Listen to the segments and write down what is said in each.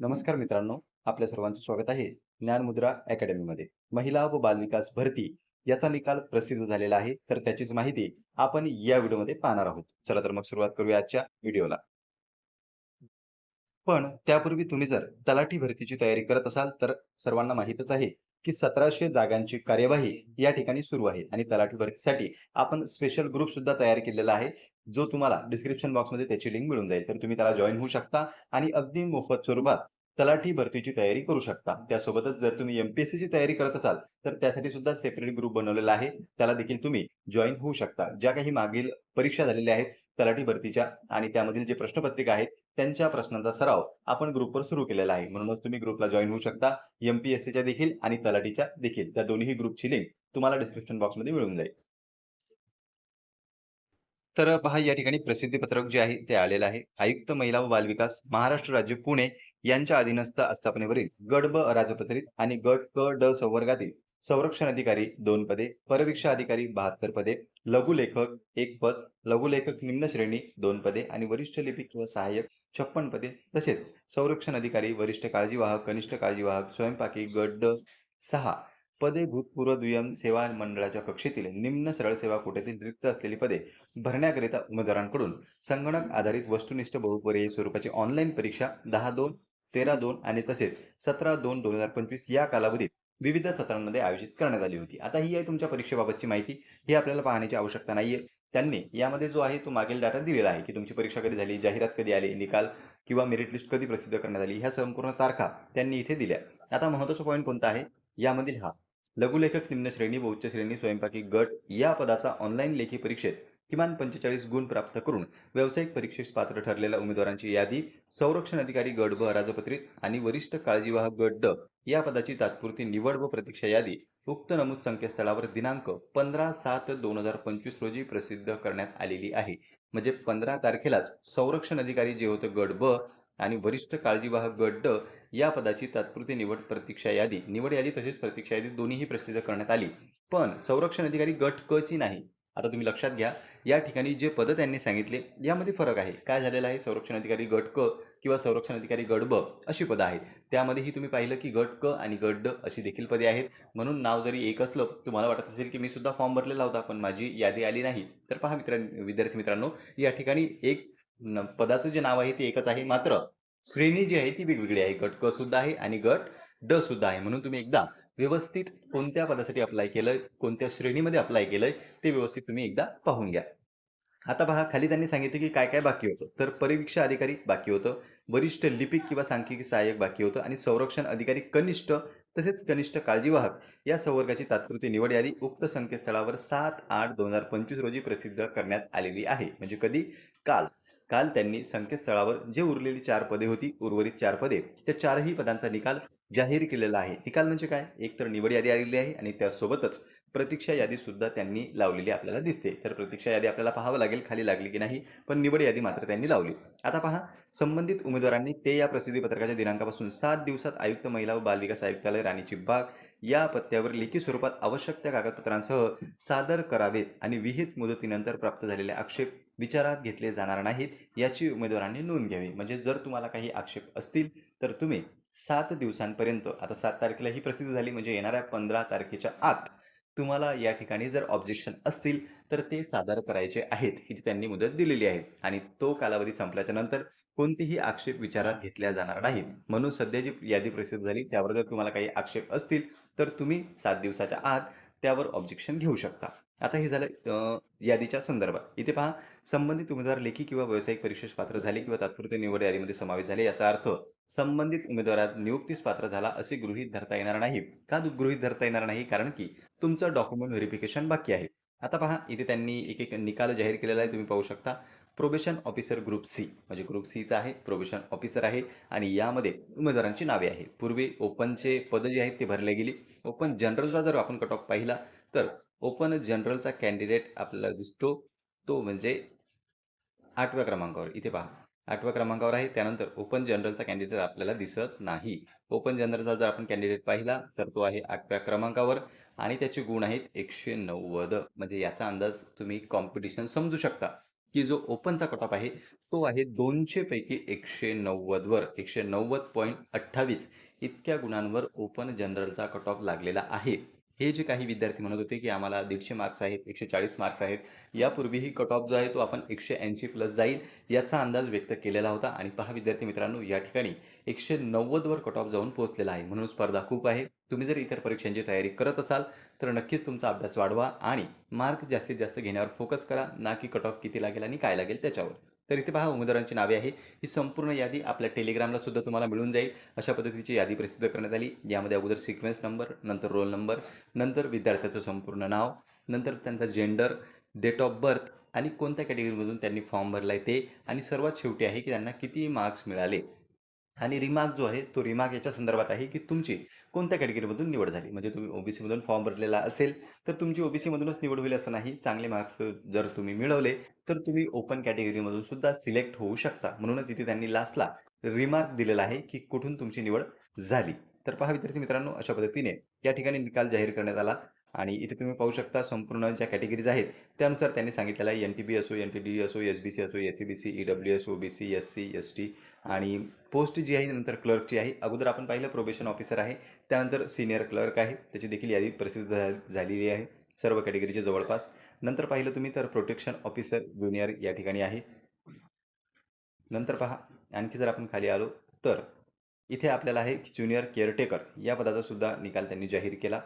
नमस्कार मित्रांनो आपल्या सर्वांचे स्वागत आहे ज्ञानमुद्रा अकॅडमीमध्ये. महिला व बालविकास भरती याचा निकाल प्रसिद्ध झालेला आहे तर त्याचीच माहिती आपण या व्हिडिओमध्ये पाहणार आहोत. चला तर मग सुरुवात करूया आजच्या व्हिडिओला. पण त्यापूर्वी तुम्ही जर तलाठी भरतीची तयारी करत असाल तर सर्वांना माहीतच आहे की सतराशे जागांची कार्यवाही या ठिकाणी सुरू आहे आणि तलाठी भरतीसाठी आपण स्पेशल ग्रुप सुद्धा तयार केलेला आहे जो तुम्हाला डिस्क्रिप्शन बॉक्समध्ये त्याची लिंक मिळून जाईल तर तुम्ही त्याला जॉईन होऊ शकता आणि अगदी मोफत स्वरूपात तलाठी भरतीची तयारी करू शकता. त्यासोबतच जर तुम्ही एमपीएससीची तयारी करत असाल तर त्यासाठी सुद्धा सेपरेट ग्रुप बनवलेला आहे. त्याला देखील तुम्ही जॉईन होऊ शकता. ज्या काही मागील परीक्षा झालेल्या आहेत तलाठी भरतीच्या आणि त्यामधील जे प्रश्नपत्रिका आहेत त्यांच्या प्रश्नांचा सराव आपण ग्रुपवर सुरू केलेला आहे. म्हणूनच तुम्ही ग्रुपला जॉईन होऊ शकता. एमपीएससीच्या देखील आणि तलाठीच्या देखील. त्या दोन्ही ग्रुपची लिंक तुम्हाला डिस्क्रिप्शन बॉक्समध्ये मिळून जाईल. तर पहा या ठिकाणी प्रसिद्धी पत्रक जे आहे ते आलेलं आहे. आयुक्त महिला व बालविकास महाराष्ट्र राज्य पुणे यांच्या अधीनस्थ आस्थापनेवरील गडब ब अराजपत्रित आणि गट क ड संवर्गातील संरक्षण अधिकारी दोन पदे परवीक्षा अधिकारी बहात्तर पदे लघुलेखक एक पद लघुलेखक निम्न श्रेणी दोन पदे आणि वरिष्ठ लिपिक किंवा सहाय्यक छप्पन पदे. तसेच संरक्षण अधिकारी वरिष्ठ काळजीवाहक कनिष्ठ काळजीवाहक स्वयंपाकी गट ड सहा पदे भूतपूर्व दुय्यम सेवा मंडळाच्या कक्षेतील निम्न सरळ सेवा कोट्यातील रिक्त असलेली पदे भरण्याकरिता उमेदवारांकडून संगणक आधारित वस्तुनिष्ठ बहुपर्यायी स्वरूपाची ऑनलाईन परीक्षा दहा दोन तेरा दोन आणि तसेच सतरा दोन दोन हजार पंचवीस या कालावधीत विविध सत्रांमध्ये आयोजित करण्यात आली होती. आता ही आहे तुमच्या परीक्षेबाबतची माहिती. ही आपल्याला पाहण्याची आवश्यकता नाहीये. त्यांनी यामध्ये जो आहे तो मागील डाटा दिलेला आहे की तुमची परीक्षा कधी झाली जाहिरात कधी आली निकाल किंवा मेरिट लिस्ट कधी प्रसिद्ध करण्यात आली ह्या संपूर्ण तारखा त्यांनी इथे दिल्या. आता महत्त्वाचा पॉईंट कोणता आहे? यामधील हा. लघुलेखक निम्न श्रेणी व उच्च श्रेणी स्वयंपाकी गट या पदाचा ऑनलाईन लेखी परीक्षेत किमान पंचेचाळीस गुण प्राप्त करून व्यावसायिक परीक्षेस पात्र ठरलेल्या उमेदवारांची यादी संरक्षण अधिकारी गट ब राजपत्रित आणि वरिष्ठ काळजीवाहक गट ड या पदाची तात्पुरती निवड व प्रतीक्षा यादी उक्त नमूद संकेतस्थळावर दिनांक पंधरा सात दोन हजार पंचवीस रोजी प्रसिद्ध करण्यात आलेली आहे. म्हणजे पंधरा तारखेलाच संरक्षण अधिकारी जे होतं गट ब आणि वरिष्ठ काळजीवाहक गट ड या पदाची तात्पुरती निवड प्रतीक्षा यादी. निवड यादी तसेच प्रतीक्षा यादी दोन्हीही प्रसिद्ध करण्यात आली. पण संरक्षण अधिकारी गट क ची नाही. आता तुम्ही लक्षात घ्या या ठिकाणी जे पदं त्यांनी सांगितले यामध्ये फरक आहे. काय झालेलं आहे? संरक्षण अधिकारी गट क किंवा संरक्षण अधिकारी गट ब अशी पदं आहेत. त्यामध्येही तुम्ही पाहिलं की गट क आणि गट ड अशी देखील पदे आहेत. म्हणून नाव जरी एक असलं तुम्हाला वाटत असेल की मी सुद्धा फॉर्म भरलेला होता पण माझी यादी आली नाही. तर पहा मित्र विद्यार्थी मित्रांनो या ठिकाणी एक पदाचं जे नाव आहे ते एकच आहे मात्र श्रेणी जी आहे ती वेगवेगळी आहे. गट क सुद्धा आहे आणि गट ड सुद्धा आहे. म्हणून तुम्ही एकदा व्यवस्थित कोणत्या पदासाठी अप्लाय केलंय कोणत्या श्रेणीमध्ये अप्लाय केलंय ते व्यवस्थित तुम्ही एकदा पाहून घ्या. आता पहा खाली त्यांनी सांगितलं की काय काय बाकी होतं. तर परिवीक्षा अधिकारी बाकी होतं वरिष्ठ लिपिक किंवा सांख्यिकी सहाय्यक बाकी होतं आणि संरक्षण अधिकारी कनिष्ठ तसेच कनिष्ठ काळजीवाहक या संवर्गाची तात्पुरती निवड यादी उक्त संकेतस्थळावर सात आठ दोन हजार पंचवीस रोजी प्रसिद्ध करण्यात आलेली आहे. म्हणजे कधी? काल. काल त्यांनी संकेतस्थळावर जे उरलेली चार पदे होती उर्वरित चार पदे त्या चारही पदांचा निकाल जाहीर केलेला आहे. निकाल म्हणजे काय? एक तर निवड यादी आलेली आहे आणि त्यासोबतच प्रतीक्षा यादी सुद्धा त्यांनी लावलेली आपल्याला दिसते. तर प्रतीक्षा यादी आपल्याला पाहावं लागेल खाली लागली की नाही पण निवड यादी मात्र त्यांनी लावली. आता पहा संबंधित उमेदवारांनी ते या प्रसिद्धी पत्रकाच्या दिनांकापासून सात दिवसात आयुक्त महिला व बालविकास आयुक्तालय राणीची बाग या पत्त्यावर लेखी स्वरूपात आवश्यक त्या कागदपत्रांसह सादर करावेत आणि विहित मुदतीनंतर प्राप्त झालेले आक्षेप विचारात घेतले जाणार नाहीत याची उमेदवारांनी नोंद घ्यावी. म्हणजे जर तुम्हाला काही आक्षेप असतील तर तुम्ही सात दिवसांपर्यंत आता सात तारखेला ही प्रसिद्ध झाली म्हणजे येणाऱ्या पंधरा तारखेच्या आत तुम्हाला या ठिकाणी जर ऑब्जेक्शन असतील तर ते सादर करायचे आहेत ही त्यांनी मुदत दिलेली आहे. आणि तो कालावधी संपल्याच्या नंतर कोणतेही आक्षेप विचारात घेतल्या जाणार नाहीत. म्हणून सध्या जी यादी प्रसिद्ध झाली त्यावर जर तुम्हाला काही आक्षेप असतील तर तुम्ही सात दिवसाच्या आत त्यावर ऑब्जेक्शन घेऊ शकता. आता हे झालं यादीच्या संदर्भात. इथे पहा संबंधित उमेदवार लेखी किंवा व्यावसायिक परीक्षेस पात्र झाले किंवा तात्पुरते निवड यादीमध्ये समावेश झाले याचा अर्थ संबंधित उमेदवारात नियुक्तीस पात्र झाला असे गृहीत धरता येणार नाही. का गृहीत धरता येणार नाही? कारण की तुमचं डॉक्युमेंट व्हेरिफिकेशन बाकी आहे. आता पहा इथे त्यांनी एक एक निकाल जाहीर केलेला आहे तुम्ही पाहू शकता. प्रोबेशन ऑफिसर ग्रुप सी म्हणजे ग्रुप सीचा आहे प्रोबेशन ऑफिसर आहे आणि यामध्ये उमेदवारांची नावे आहे पूर्वी ओपनचे पदं जी आहेत ती भरले गेली. ओपन जनरलचा जर आपण कट ऑफ पाहिला तर ओपन जनरलचा कॅन्डिडेट आपल्याला दिसतो. तो म्हणजे आठव्या क्रमांकावर. इथे पहा. आठव्या क्रमांकावर आहे. त्यानंतर ओपन जनरलचा कॅन्डिडेट आपल्याला दिसत नाही. ओपन जनरलचा जर आपण कॅन्डिडेट पाहिला तर तो आहे आठव्या क्रमांकावर आणि त्याचे गुण आहेत एकशे नव्वद. म्हणजे याचा अंदाज तुम्ही कॉम्पिटिशन समजू शकता. की जो ओपनचा कट ऑफ आहे तो आहे दोनशे पैकी एकशे नव्वदवर एकशे नव्वद पॉईंट अठ्ठावीस इतक्या गुणांवर ओपन जनरलचा कट ऑफ लागलेला आहे. हे जे काही विद्यार्थी म्हणत होते की आम्हाला दीडशे मार्क्स आहेत एकशे चाळीस मार्क्स आहेत यापूर्वीही कट ऑफ जो आहे तो आपण एकशे ऐंशी प्लस जाईल याचा अंदाज व्यक्त केलेला होता. आणि पहा विद्यार्थी मित्रांनो या ठिकाणी एकशे नव्वदवर कट ऑफ जाऊन पोहोचलेला आहे. म्हणून स्पर्धा खूप आहे. तुम्ही जर इतर परीक्षांची तयारी करत असाल तर नक्कीच तुमचा अभ्यास वाढवा आणि मार्क जास्तीत जास्त घेण्यावर फोकस करा. ना की कट ऑफ किती लागेल आणि काय लागेल त्याच्यावर. तर इथे पहा उमेदवारांची नावे आहे ही संपूर्ण यादी आपल्या टेलिग्रामला सुद्धा तुम्हाला मिळून जाईल. अशा पद्धतीची यादी प्रसिद्ध करण्यात आली. यामध्ये अगोदर सिक्वेन्स नंबर नंतर रोल नंबर नंतर विद्यार्थ्याचं संपूर्ण नाव नंतर त्यांचा जेंडर डेट ऑफ बर्थ आणि कोणत्या कॅटेगरीमधून त्यांनी फॉर्म भरला आहे ते. आणि सर्वात शेवटी आहे की त्यांना किती मार्क्स मिळाले. आणि रिमार्क जो आहे तो रिमार्क याच्या संदर्भात आहे की तुमची कोणत्या कॅटेगरीमधून निवड झाली? म्हणजे तुम्ही ओबीसीमधून फॉर्म भरलेला असेल तर तुमची ओबीसीमधूनच निवड होईल असं नाही. चांगले मार्क्स जर तुम्ही मिळवले तर तुम्ही ओपन कॅटेगरीमधून सुद्धा सिलेक्ट होऊ शकता. म्हणूनच इथे त्यांनी लास्टला रिमार्क दिलेला आहे की कुठून तुमची निवड झाली. तर पहा विद्यार्थी मित्रांनो अशा पद्धतीने या ठिकाणी निकाल जाहीर करण्यात आला. आणि इथे तुम्ही पाहू शकता संपूर्ण ज्या कॅटेगरीज आहेत त्यानुसार त्यांनी सांगितलेलं आहे. एन टी बी असो एन टी डी असो एस बी सी असो S C B C E W S O B C S C S T आणि पोस्ट जी आहे नंतर क्लर्कची आहे अगोदर आपण पाहिलं प्रोबेशन ऑफिसर आहे त्यानंतर सिनियर क्लर्क आहे त्याची देखील यादी प्रसिद्ध झा- झालेली आहे सर्व कॅटेगरीच्या जवळपास. नंतर पाहिलं तुम्ही तर प्रोटेक्शन ऑफिसर ज्युनियर या ठिकाणी आहे. नंतर पहा आणखी जर आपण खाली आलो तर इथे आपल्याला आहे ज्युनियर केअरटेकर या पदाचा सुद्धा निकाल त्यांनी जाहीर केला.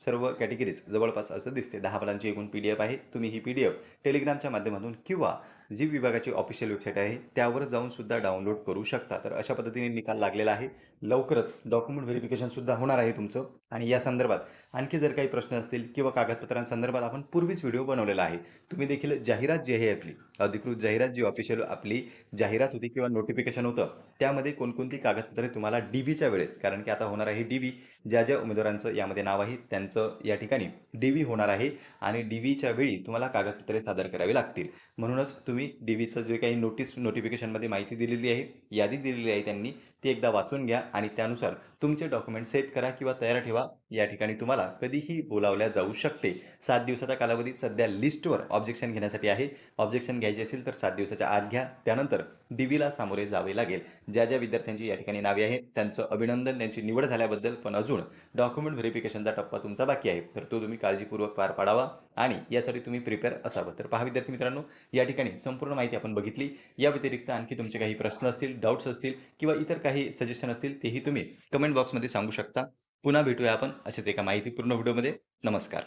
सर्व कॅटेगरीज जवळपास असं दिसते दहा पदांची एकूण पी डी एफ आहे. तुम्ही ही पी डी एफ टेलिग्रामच्या माध्यमातून किंवा जी विभागाची ऑफिशियल वेबसाईट आहे त्यावर जाऊन सुद्धा डाउनलोड करू शकता. तर अशा पद्धतीने निकाल लागलेला आहे. लवकरच डॉक्युमेंट व्हेरिफिकेशन सुद्धा होणार आहे तुमचं. आणि या संदर्भात आणखी जर काही प्रश्न असतील किंवा कागदपत्रांसंदर्भात आपण पूर्वीच व्हिडिओ बनवलेला आहे तुम्ही देखील जाहिरात जी आहे आपली अधिकृत जाहिरात जी ऑफिशियल आपली जाहिरात होती किंवा नोटिफिकेशन होतं त्यामध्ये कोणकोणती कागदपत्रे तुम्हाला डी व्हीच्या वेळेस कारण की आता होणार आहे डी ज्या ज्या उमेदवारांचं यामध्ये नाव आहे त्यांचं या ठिकाणी डी व्ही होणार आहे. आणि डी व्हीच्या वेळी तुम्हाला कागदपत्रे सादर करावी लागतील. म्हणूनच तुम्ही डी व्हीचं जे काही नोटीस नोटिफिकेशनमध्ये माहिती दिलेली आहे यादी दिलेली आहे त्यांनी ती एकदा वाचून घ्या आणि त्यानुसार तुमचे डॉक्युमेंट सेट करा किंवा तयार ठेवा. या ठिकाणी तुम्हाला कधीही बोलावल्या जाऊ शकते. सात दिवसाचा कालावधी सध्या लिस्टवर ऑब्जेक्शन घेण्यासाठी आहे. ऑब्जेक्शन घ्यायचे असेल तर सात दिवसाच्या आत घ्या. त्यानंतर डी व्हीला सामोरे जावे लागेल. ज्या ज्या विद्यार्थ्यांची या ठिकाणी नावे आहेत त्यांचं अभिनंदन त्यांची निवड झाल्याबद्दल पण अजून डॉक्युमेंट व्हेरिफिकेशनचा टप्पा तुमचा बाकी आहे. तर तो तुम्ही काळजीपूर्वक पार पाडावा आणि यासाठी तुम्ही प्रिपेअर असावं. तर पहा विद्यार्थी मित्रांनो या ठिकाणी संपूर्ण माहिती आपण बघितली. या व्यतिरिक्त आणखी तुमचे काही प्रश्न असतील डाऊट्स असतील किंवा इतर काही काही सजेशन असतील तेही तुम्ही कमेंट बॉक्समध्ये सांगू शकता. पुन्हा भेटूया आपण असेच एका माहितीपूर्ण व्हिडिओमध्ये नमस्कार.